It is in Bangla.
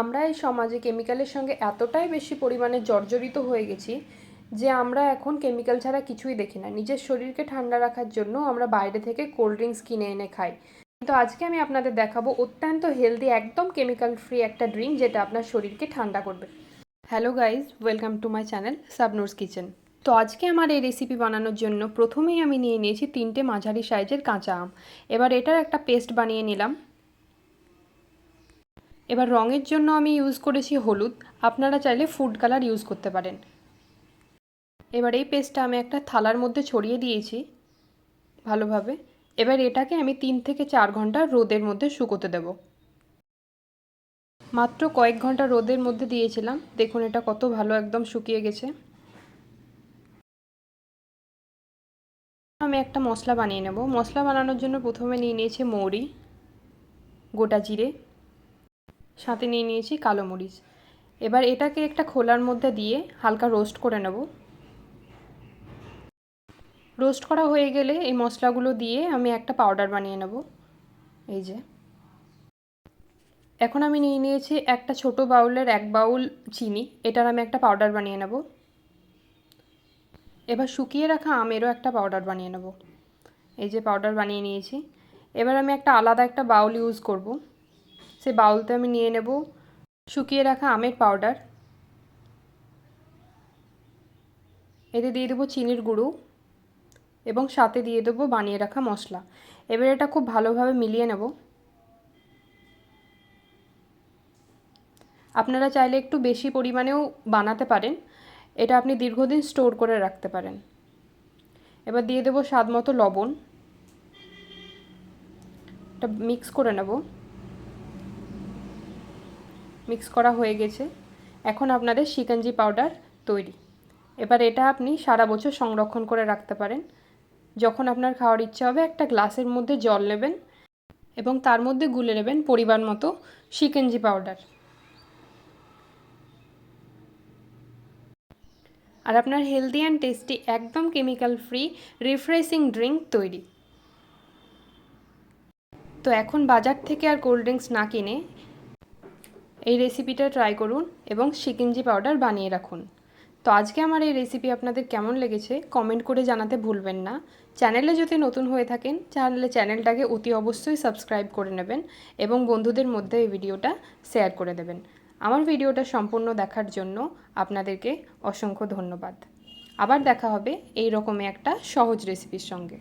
আমরা এই সমাজে কেমিক্যালের সঙ্গে এতটাই বেশি পরিমাণে জর্জরিত হয়ে গেছি যে আমরা এখন কেমিক্যাল ছাড়া কিছুই দেখি না। নিজের শরীরকে ঠান্ডা রাখার জন্য আমরা বাইরে থেকে কোল্ড ড্রিঙ্কস কিনে এনে খাই। কিন্তু আজকে আমি আপনাদের দেখাবো অত্যন্ত হেলদি একদম কেমিক্যাল ফ্রি একটা ড্রিঙ্ক যেটা আপনার শরীরকে ঠান্ডা করবে। Hello guys welcome to my channel Sabnur's kitchen তো আজকে আমার এই রেসিপি বানানোর জন্য প্রথমেই আমি নিয়ে নিয়েছি তিনটে মাঝারি সাইজের কাঁচা আম। এবার এটার একটা পেস্ট বানিয়ে নিলাম। এবার রঙের জন্য আমি ইউজ করেছি হলুদ। আপনারা চাইলে ফুড কালার ইউজ করতে পারেন। এবার এই পেস্টটা আমি একটা থালার মধ্যে ছড়িয়ে দিয়েছি ভালোভাবে। এবার এটাকে আমি তিন থেকে চার ঘণ্টা রোদের মধ্যে শুকোতে দেব। মাত্র কয়েক ঘণ্টা রোদের মধ্যে দিয়েছিলাম। দেখুন এটা কত ভালো একদম শুকিয়ে গেছে। আমি একটা মশলা বানিয়ে নেব। মশলা বানানোর জন্য প্রথমে নিয়ে নিয়েছি মৌরি, গোটা জিরে সাথে নিয়ে নিয়েছি কালো মরিচ। এবার এটাকে একটা খোলার মধ্যে দিয়ে হালকা রোস্ট করে নেব। রোস্ট করা হয়ে গেলে এই মশলাগুলো দিয়ে আমি একটা পাউডার বানিয়ে নেব। এই যে। এখন আমি নিয়ে নিয়েছি একটা ছোট বাউলের এক বাউল চিনি, এটার আমি একটা পাউডার বানিয়ে নেব। এবার শুকিয়ে রাখা আমেরও একটা পাউডার বানিয়ে নেব। এই যে পাউডার বানিয়ে নিয়েছি। এবার আমি একটা আলাদা একটা বাউল ইউজ করব। সে বাউলতে আমি নিয়ে নেব। শুকিয়ে রাখা আমের পাউডার এতে দিয়ে দেবো চিনির গুঁড়ো এবং সাথে দিয়ে দেবো বানিয়ে রাখা মশলা। এবার এটা খুব ভালোভাবে মিলিয়ে নেব। আপনারা চাইলে একটু বেশি পরিমাণেও বানাতে পারেন। এটা আপনি দীর্ঘদিন স্টোর করে রাখতে পারেন। এবার দিয়ে দেবো স্বাদ মতো লবণ। এটা মিক্স করে নেব। মিক্স করা হয়ে গেছে। এখন আপনাদের শিকঞ্জি পাউডার তৈরি। এবার এটা আপনি সারা বছর সংরক্ষণ করে রাখতে পারেন। যখন আপনার খাওয়ার ইচ্ছা হবে, একটা গ্লাসের মধ্যে জল নেবেন এবং তার মধ্যে গুলে নেবেন পরিমাণ মতো শিকেঞ্জি পাউডার। আর আপনার হেলদি অ্যান্ড টেস্টি একদম কেমিক্যাল ফ্রি রিফ্রেশিং ড্রিঙ্ক তৈরি। তো এখন বাজার থেকে আর কোল্ড ড্রিঙ্কস না কিনে এই রেসিপিটা ট্রাই করুন এবং শিকিঞ্জি পাউডার বানিয়ে রাখুন। তো আজকে আমার এই রেসিপি আপনাদের কেমন লেগেছে কমেন্ট করে জানাতে ভুলবেন না। চ্যানেলে যদি নতুন হয়ে থাকেন, তাহলে চ্যানেলটাকে অতি অবশ্যই সাবস্ক্রাইব করে নেবেন এবং বন্ধুদের মধ্যে এই ভিডিওটা শেয়ার করে দেবেন। আমার ভিডিওটা সম্পূর্ণ দেখার জন্য আপনাদেরকে অসংখ্য ধন্যবাদ। আবার দেখা হবে এই রকমই একটা সহজ রেসিপির সঙ্গে।